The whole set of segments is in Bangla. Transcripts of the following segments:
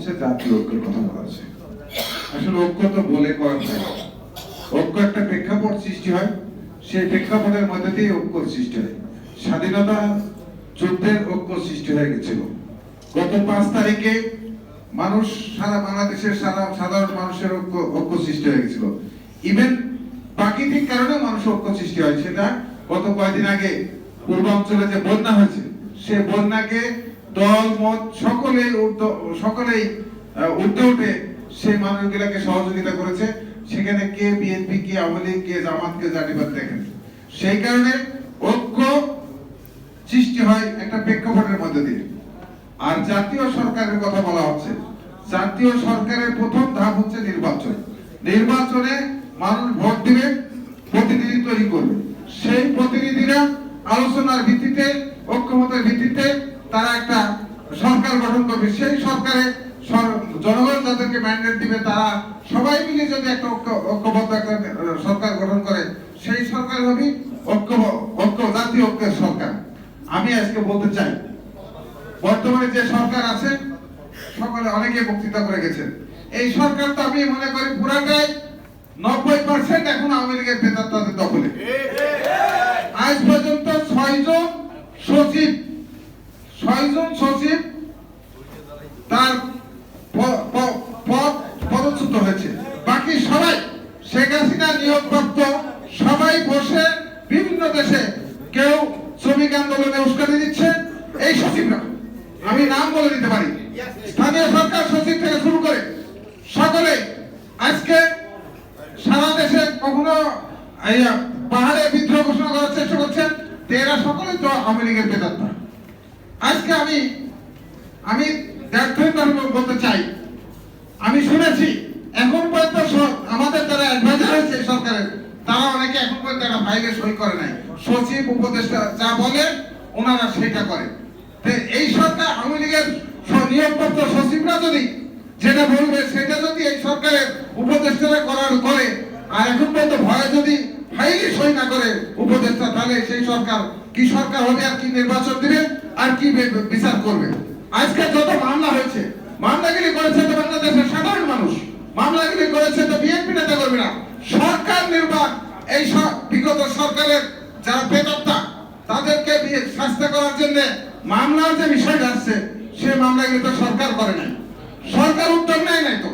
হচ্ছে জাতীয় ঐক্যের কথা বলা হচ্ছে আসলে ঐক্য তো বলে করা যায় ঐক্য একটা প্রেক্ষাপট সৃষ্টি হয়। সেই প্রেক্ষাপটের মধ্যে দিয়ে ঐক্য সৃষ্টি হয়। স্বাধীনতা যুদ্ধের ঐক্য সৃষ্টি হয়ে গেছিল। গত পাঁচ তারিখে মানুষ সারা বাংলাদেশের সারা সাধারণ মানুষের ঐক্য ঐক্য সৃষ্টি হয়ে গেছিল। ইভেন প্রাকৃতিক কারণে মানুষ ঐক্য সৃষ্টি হয়। সেটা গত কয়েকদিন আগে পূর্বাঞ্চলে যে বন্যা হয়েছে, সে বন্যাকে দল মত সকলেই সকলেই ঊর্ধ্বে উঠে সেই মানুষগুলাকে সহযোগিতা করেছে। সেখানে কে বিএনপি, কে আওয়ামী লীগ, কে জামাত, কে জাতিবাদ দেখেন। সেই কারণে ঐক্য সৃষ্টি হয় একটা প্রেক্ষাপটের মধ্যে দিয়ে। আর জাতীয় সরকারের কথা বলা হচ্ছে, জাতীয় সরকারের প্রথম ধাপ হচ্ছে নির্বাচন। নির্বাচনে মানুষ ভোট দিবে, প্রতিনিধি তৈরি করবে। সেই প্রতিনিধিরা আলোচনার ভিত্তিতে, ঐক্যমতের ভিত্তিতে তারা একটা সরকার গঠন করবে, সেই সরকারে জনগণ যাদেরকে ম্যান্ডেট দিবে, তারা সবাই মিলে যদি একটা ঐক্যবদ্ধ একটা সরকার গঠন করে, সেই সরকার হবে ঐক্য ঐক্য জাতীয় ঐক্যের সরকার। আমি আজকে বলতে চাই, বর্তমানে যে সরকার আছে, সকলে অনেকে বক্তৃতা করে গেছেন। এই সরকার তো আমি মনে করি পুরাটাই নব্বই পার্সেন্ট এখন আওয়ামী লীগের বেতার তাদের দখলে। আজ পর্যন্ত ছয়জন সচিব ছয়জন সচিব তার প- প- পদ পদচ্যুত হয়েছে বাকি সবাই শেখ হাসিনা নিয়োগপ্রাপ্ত, সবাই বসে বিভিন্ন দেশে কেউ শ্রমিক আন্দোলনে উস্কানি দিচ্ছে, এই সচিবরা আমি নাম বলে দিতে পারি। স্থানীয় সরকার সচিব থেকে শুরু করে সকলে আজকে সারা দেশে কখনো পাহাড়ে বিদ্রোহ ঘোষণা করার চেষ্টা করছেন, তো এরা সকলেই তো আওয়ামী লীগের বেদাত্তা আজকে আমি আমি ব্যর্থভাবে বলতে চাই। আমি শুনেছি এখন পর্যন্ত সব- আমাদের যারা অ্যাডভাইজার হয়েছে এই সরকারের তারা অনেকে এখন পর্যন্ত একটা ফাইলে সই করে নাই। সচিব, উপদেষ্টা যা বলে, ওনারা সেটা করে। এই সরকার আওয়ামী লীগের নিয়োগপ্রাপ্ত সচিবরা যদি যেটা বলবে, সেটা যদি এই সরকারের উপদেষ্টারা করার করে, আর এখন পর্যন্ত ভয়ে যদি ফাইলে সই না করে উপদেষ্টা, তাহলে সেই সরকার কি সরকার হবে আর কি নির্বাচন দিবে আর কি বিচার করবে? আজকে যত মামলা হয়েছে মামলাগুলি করেছে তো বাংলাদেশের সাধারণ মানুষ মামলাগুলি করেছে তো বিএনপি নেতা কর্মীরা সরকার নির্বাক এই বিগত সরকারের যারা প্রেতাত্মা তাদেরকে শাস্তি করার জন্য মামলার যে বিষয়টা আসছে, সে মামলাগুলি তো সরকার করে নাই। সরকার উদ্যোগ নেয় নাই তো।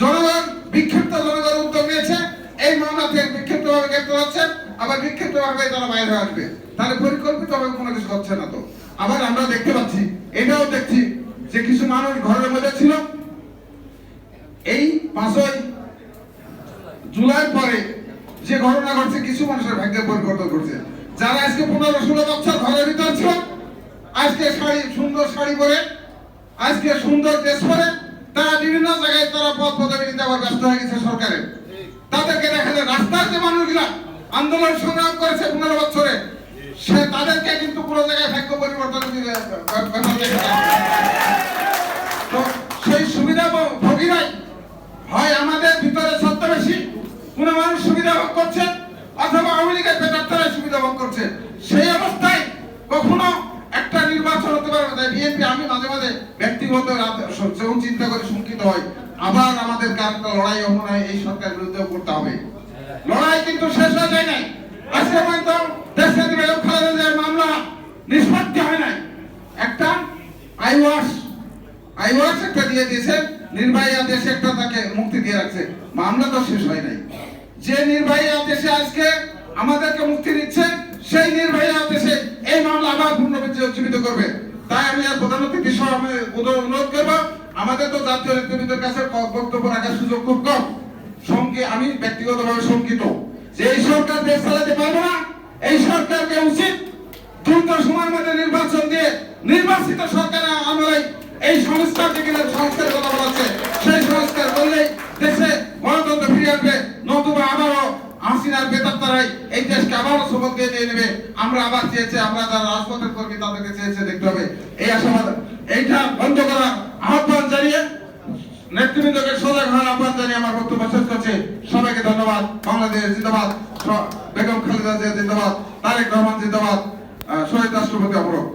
জনগণ, বিক্ষিপ্ত জনগণ উদ্যোগ নিয়েছে, এই মামলা থেকে বিক্ষিপ্ত ভাবে গ্রেপ্তার হচ্ছে, আবার বিক্ষিপ্ত ভাবে তারা বাইরে আসবে। তাহলে পরিকল্পিত ভাবে কোনো কিছু হচ্ছে না তো। আবার আমরা দেখতে পাচ্ছি, এটাও দেখছি যে কিছু মানুষ ঘরের মধ্যে ছিল। এই পাঁচই জুলাই পরে যে ঘটনা ঘটছে কিছু মানুষের ভাগ্যের পরিবর্তন ঘটছে যারা আজকে পনেরো ষোলো বছর ঘরের ভিতর ছিল, আজকে শাড়ি, সুন্দর শাড়ি পরে, আজকে সুন্দর ড্রেস পরে, তারা বিভিন্ন জায়গায় তারা পদ পদবি নিতে আবার ব্যস্ত হয়ে গেছে সরকারের তাদেরকে দেখা যায়, রাস্তার যে মানুষগুলা আন্দোলন সংগ্রাম করেছে পনেরো বছরে, সে তাদেরকে কিন্তু কোনো জায়গায় ভাগ্য পরিবর্তন দিলে ব্যাপার দেখা যায়। তো সেই সুবিধা ভোগীরাই হয় আমাদের ভিতরে সত্য বেশি কোন মানুষ সুবিধা ভোগ করছে অথবা আওয়ামী লীগের সুবিধা ভোগ করছে সেই অবস্থায় কখনো একটা নির্বাচন হতে পারে না বিএনপি আমি মাঝে মাঝে ব্যক্তিগত যখন চিন্তা করে শঙ্কিত হয় আবার আমাদের একটা লড়াই হয় এই সরকার বিরুদ্ধে করতে হবে। লড়াই কিন্তু শেষ হয়ে যায় নাই। আজকে পর্যন্ত বেগম খালেদা মামলা নিষ্পত্তি হয় নাই। একটা আইওয়াস আইওয়াস একটা দিয়ে দিয়েছে, নির্বাহী আদেশে একটা তাকে মুক্তি দিয়ে রাখছে। মামলা তো শেষ হয় নাই। যে নির্বাহী আদেশে আজকে আমাদেরকে মুক্তি দিচ্ছে, সেই নির্বাহী আদেশে এই মামলা আবার পুনর্জীবিত করবে। তাই আমি আর প্রধান অতিথি আমি অনুরোধ করব, আমাদের তো জাতীয় নেতৃবৃন্দের কাছে বক্তব্য রাখার সুযোগ খুব কম। সঙ্গে আমি ব্যক্তিগতভাবে শঙ্কিত। যে এই সরকার দেশ চালাতে পারবে না, এই সরকারকে উচিত দ্রুত সময়ের মধ্যে নির্বাচন দিয়ে নির্বাচিত সরকারের আমলে এই সংস্কার যেখানে সংস্কারের কথা এই দেশকে শপথ দিয়ে নিয়ে নেবে। আমরা আবার চেয়েছি, আমরা যারা রাজপথের কর্মী তাদেরকে চেয়েছে দেখতে হবে। এই আশাবাদ, এইটা বন্ধ করা আহ্বান জানিয়ে নেতৃবৃন্দকে সজাগ হওয়ার আহ্বান জানিয়ে আমার বক্তব্য শেষ করছে। সবাইকে ধন্যবাদ। বাংলাদেশ জিন্দাবাদ। বেগম খালেদা জিয়া জিন্দাবাদ। তারেক রহমান জিন্দাবাদ। শহীদ রাষ্ট্রপতি অমরক।